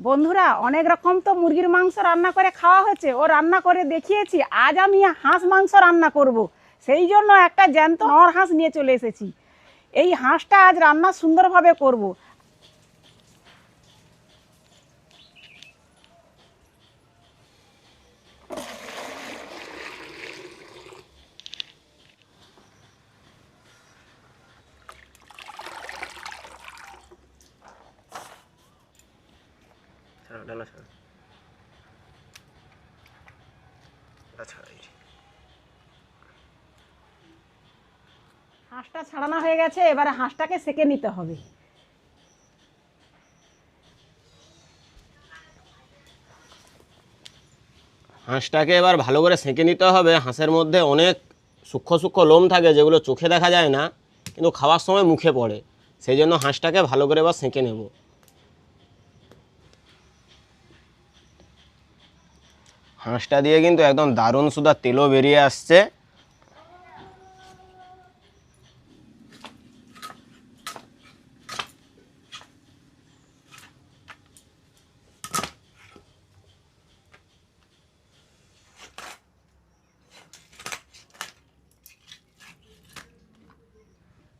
বন্ধুরা, অনেক রকম তো মুরগির মাংস রান্না করে খাওয়া হয়েছে ও রান্না করে দেখিয়েছি, আজ আমি হাঁস মাংস রান্না করব। সেই জন্য একটা জ্যান্ত নর হাঁস নিয়ে চলে এসেছি এই হাঁসটা আজ রান্না সুন্দরভাবে করব। ছাড়ো। ডালা ছাড়ো ডালা হাঁসটা ছাড়ানো হয়ে গেছে এবারে হাঁসটাকে সেকে নিতে হবে। হাঁসটাকে এবার ভালো করে সেঁকে নিতে হবে। হাঁসের মধ্যে অনেক সূক্ষ্ম সূক্ষ্ম লোম থাকে যেগুলো চোখে দেখা যায় না কিন্তু খাওয়ার সময় মুখে পড়ে। সেই জন্য হাঁসটাকে ভালো করে এবার সেঁকে নেব। হাঁসটা দিয়ে কিন্তু একদম দারুণ সুদা তেলও বেরিয়ে আসছে।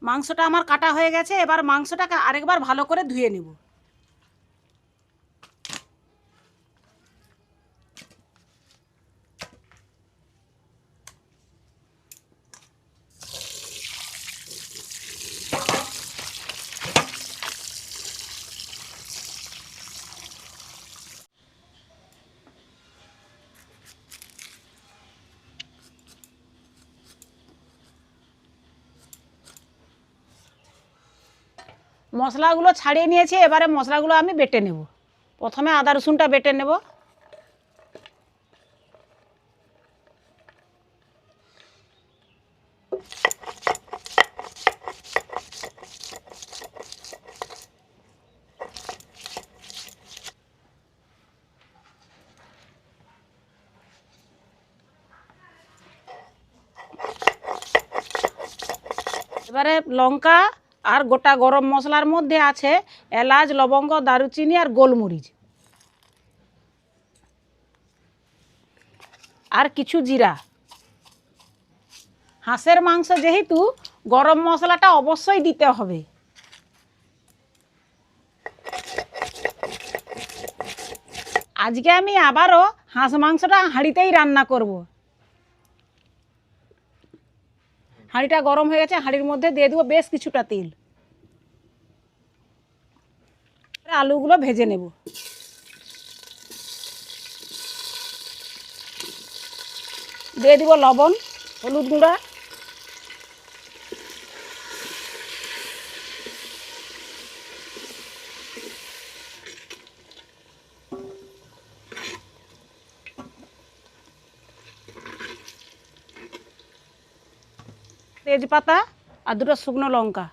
মাংসটা আমার কাটা হয়ে গেছে, এবার মাংসটাকে আরেকবার ভালো করে ধুয়ে নেব। মশলাগুলো ছাড়িয়ে নিয়েছি, এবারে মশলাগুলো আমি বেটে নেব। প্রথমে আদা রসুনটা বেটে নেব। এবারে লঙ্কা আর গোটা গরম মশলার মধ্যে আছে এলাচ, লবঙ্গ, দারুচিনি আর গোলমরিচ। আর কিছু জিরা। হাঁসের মাংস যেহেতু গরম মশলাটা অবশ্যই দিতে হবে। আজকে আমি আবারও হাঁস মাংসটা হাঁড়িতেই রান্না করব। হাঁড়িটা গরম হয়ে গেছে, হাঁড়ির মধ্যে দিয়ে দেবো বেশ কিছুটা তিল। আলুগুলো ভেজে নেব। দিয়ে দিব লবণ, হলুদ গুঁড়া তেজপাতা আর দুটো শুকনো লঙ্কা।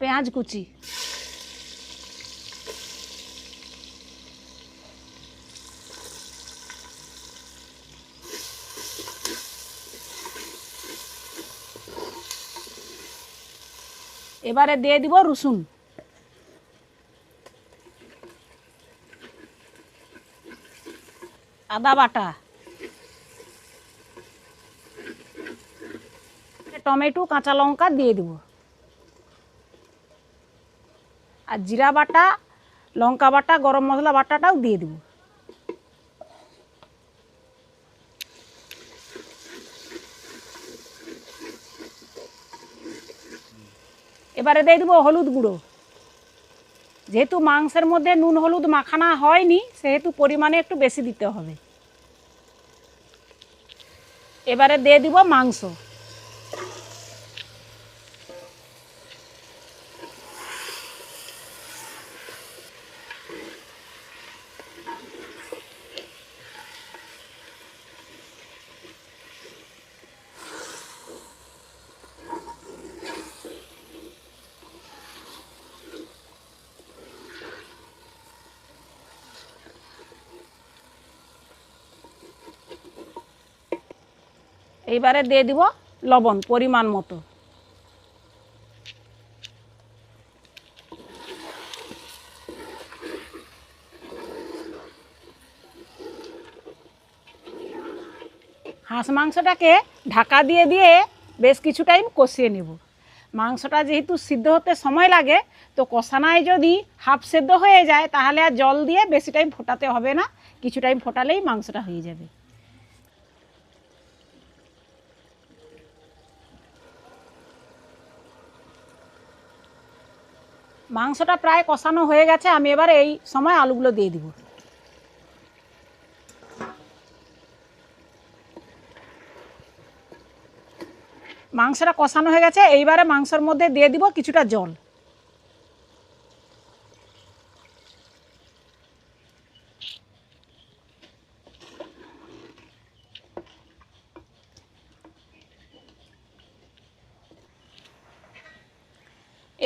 পেঁয়াজ কুচি। এবারে দিয়ে দিব রসুন। আদা বাটা টমেটো, কাঁচা লঙ্কা দিয়ে দেব। আর জিরা বাটা, লঙ্কা বাটা, গরম মশলা বাটাটাও দিয়ে দেব। এবারে দিয়ে দেবো হলুদ গুঁড়ো। যেহেতু মাংসের মধ্যে নুন হলুদ মাখানা হয়নি, সেহেতু পরিমাণে একটু বেশি দিতে হবে। এবারে দিয়ে দিব মাংস। এইবারে দিয়ে দিব লবণ, পরিমাণ মতো। হাঁস মাংসটাকে ঢাকা দিয়ে দিয়ে বেশ কিছু টাইম কষিয়ে নেব। মাংসটা যেহেতু সিদ্ধ হতে সময় লাগে, তো কষানায় যদি হাফ সেদ্ধ হয়ে যায়, তাহলে আর জল দিয়ে বেশি টাইম ফোটাতে হবে না। কিছু টাইম ফোটালেই মাংসটা হয়ে যাবে। মাংসটা প্রায় কষানো হয়ে গেছে, আমি এবার এই সময় আলুগুলো দিয়ে দিব। মাংসটা কষানো হয়ে গেছে, এইবারে মাংসর মধ্যে দিয়ে দিব কিছুটা জল।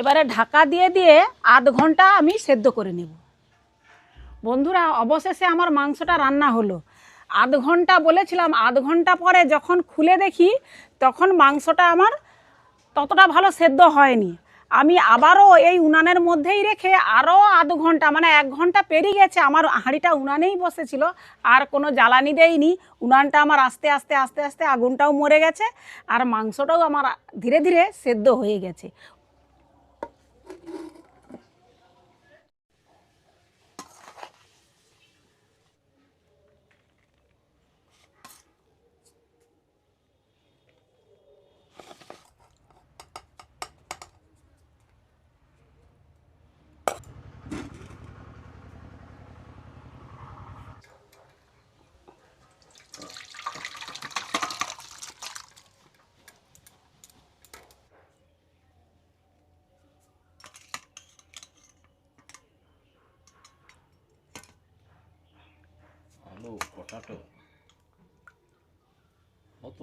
এবারে ঢাকা দিয়ে দিয়ে আধ ঘণ্টা আমি সেদ্ধ করে নেব। বন্ধুরা, অবশেষে আমার মাংসটা রান্না হলো। আধ ঘণ্টা বলেছিলাম, আধ ঘণ্টা পরে যখন খুলে দেখি, তখন মাংসটা আমার ততটা ভালো সেদ্ধ হয়নি। আমি আবারও এই উনানের মধ্যেই রেখে আরও আধ ঘণ্টা মানে এক ঘণ্টা পেরিয়ে গেছে, আমার হাঁড়িটা উনানেই বসেছিল, আর কোনো জ্বালানি দেয়নি উনানটা আমার আস্তে আস্তে আস্তে আস্তে আগুনটাও মরে গেছে, আর মাংসটাও আমার ধীরে ধীরে সেদ্ধ হয়ে গেছে। আলু পটাটো কত?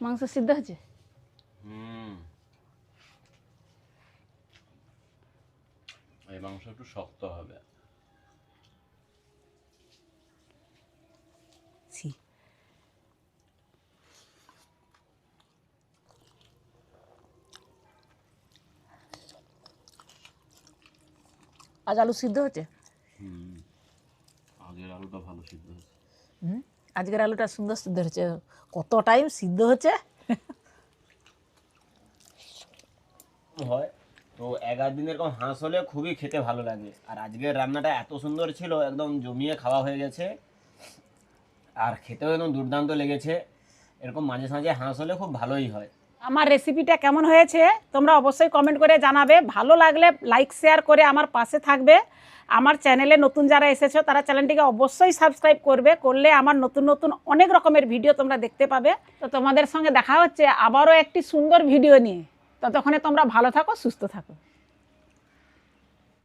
মাংস সিদ্ধ হয়েছে? হুম। এই মাংস একটু শক্ত হবে। আজ আলু সিদ্ধ হচ্ছে আগের আলুটা ভালো সিদ্ধ হয়েছে। হুম আজকের আলুটা সুন্দর সিদ্ধ হচ্ছে কত টাইম সিদ্ধ হচ্ছে? হয়। তো এগারো দিন এরকম হাঁস হলে খুবই খেতে ভালো লাগে। আর আজকের রান্নাটা এত সুন্দর ছিল একদম জমিয়ে খাওয়া হয়ে গেছে। আর খেতেও একদম দুর্দান্ত লেগেছে। এরকম মাঝে সাঝে হাঁস হলে খুব ভালোই হয়। আমার রেসিপিটা কেমন হয়েছে, তোমরা অবশ্যই কমেন্ট করে জানাবে। ভালো লাগলে লাইক শেয়ার করে আমার পাশে থাকবে। আমার চ্যানেলে নতুন যারা এসেছ, তারা চ্যানেলটিকে অবশ্যই সাবস্ক্রাইব করবে। করলে আমার নতুন নতুন অনেক রকমের ভিডিও তোমরা দেখতে পাবে। তো তোমাদের সঙ্গে দেখা হচ্ছে আবারও একটি সুন্দর ভিডিও নিয়ে। ততক্ষণে তোমরা ভালো থাকো, সুস্থ থাকো।